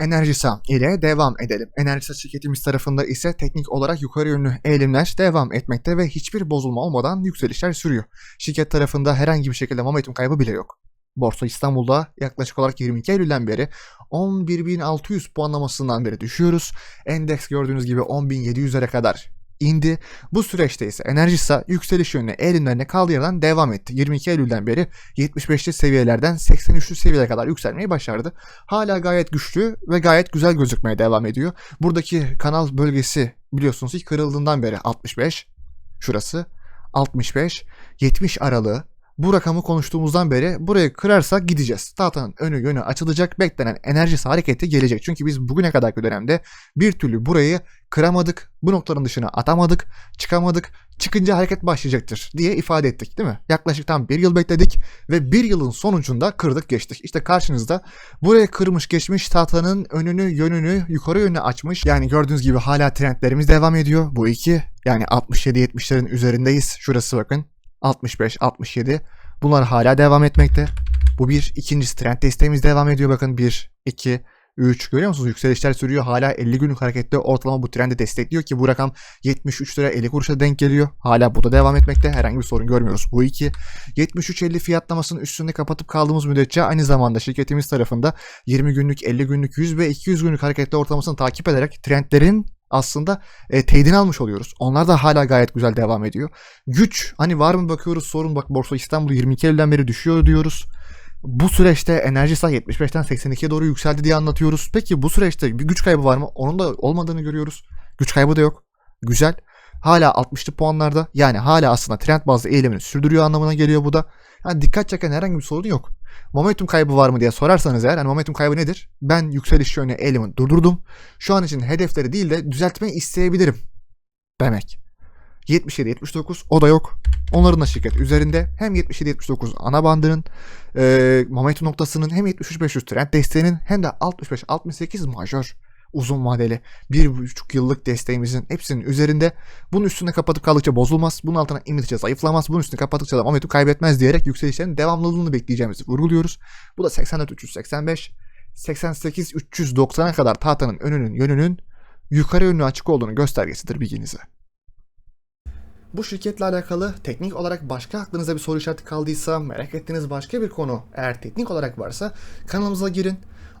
Enerjisa ile devam edelim. Enerjisa şirketimiz tarafında ise teknik olarak yukarı yönlü eğilimler devam etmekte ve hiçbir bozulma olmadan yükselişler sürüyor. Şirket tarafında herhangi bir şekilde momentum kaybı bile yok. Borsa İstanbul'da yaklaşık olarak 22 Eylül'den beri 11.600 puanlamasından beri düşüyoruz. Endeks gördüğünüz gibi 10.700'lere kadar indi. Bu süreçte ise Enerjisa yükseliş yönüne eğilimlerine kaldığı devam etti. 22 Eylül'den beri 75'li seviyelerden 83'lü seviyelere kadar yükselmeyi başardı. Hala gayet güçlü ve gayet güzel gözükmeye devam ediyor. Buradaki kanal bölgesi biliyorsunuz ilk kırıldığından beri 65, şurası 65, 70 aralığı bu rakamı konuştuğumuzdan beri burayı kırarsak gideceğiz. Tahtanın önü yönü açılacak. Beklenen enerjisi hareketi gelecek. Çünkü biz bugüne kadarki dönemde bir türlü burayı kıramadık. Bu noktaların dışına atamadık. Çıkamadık. Çıkınca hareket başlayacaktır diye ifade ettik değil mi? Yaklaşık tam bir yıl bekledik ve bir yılın sonucunda kırdık geçtik. İşte karşınızda buraya kırmış geçmiş tahtanın önünü yönünü yukarı yönüne açmış. Yani gördüğünüz gibi hala trendlerimiz devam ediyor. Bu iki yani 67-70'lerin üzerindeyiz. Şurası bakın 65, 67. Bunlar hala devam etmekte. Bu bir. ikincisi trend desteğimiz devam ediyor. Bakın 1, 2, 3. Görüyor musunuz? Yükselişler sürüyor. Hala 50 günlük harekette ortalama bu trendi destekliyor ki bu rakam 73 lira 50 kuruşa denk geliyor. Hala bu da devam etmekte. Herhangi bir sorun görmüyoruz. Bu iki. 73.50 fiyatlamasının üstünde kapatıp kaldığımız müddetçe aynı zamanda şirketimiz tarafında 20 günlük, 50 günlük, 100 ve 200 günlük hareketli ortalamasını takip ederek trendlerin aslında e, teyidini almış oluyoruz. Onlar da hala gayet güzel devam ediyor. Güç hani var mı bakıyoruz sorun bak Borsa İstanbul 22 Eylül'den beri düşüyor diyoruz. Bu süreçte enerji say 75'ten 82'ye doğru yükseldi diye anlatıyoruz. Peki bu süreçte bir güç kaybı var mı? Onun da olmadığını görüyoruz. Güç kaybı da yok. Güzel. Hala 60'lı puanlarda. Yani hala aslında trend bazlı eğilimini sürdürüyor anlamına geliyor bu da. Yani dikkat çeken herhangi bir sorun yok. Momentum kaybı var mı diye sorarsanız eğer hani momentum kaybı nedir? Ben yükseliş yönü eğilimi durdurdum. Şu an için hedefleri değil de düzeltmeyi isteyebilirim demek. 77-79 o da yok. Onların da şirket üzerinde hem 77-79 ana bandının e, momentum noktasının hem 73-500 trend desteğinin hem de 65-68 majör uzun vadeli bir buçuk yıllık desteğimizin hepsinin üzerinde. Bunun üstüne kapatıp kaldıkça bozulmaz. Bunun altına indikçe zayıflamaz. Bunun üstüne kapattıkça da momentum kaybetmez diyerek yükselişlerin devamlılığını bekleyeceğimizi vurguluyoruz. Bu da 84 385 88 390'a kadar tahtanın önünün yönünün yukarı yönlü açık olduğunu göstergesidir bilginize. Bu şirketle alakalı teknik olarak başka aklınıza bir soru işareti kaldıysa, merak ettiğiniz başka bir konu eğer teknik olarak varsa kanalımıza girin,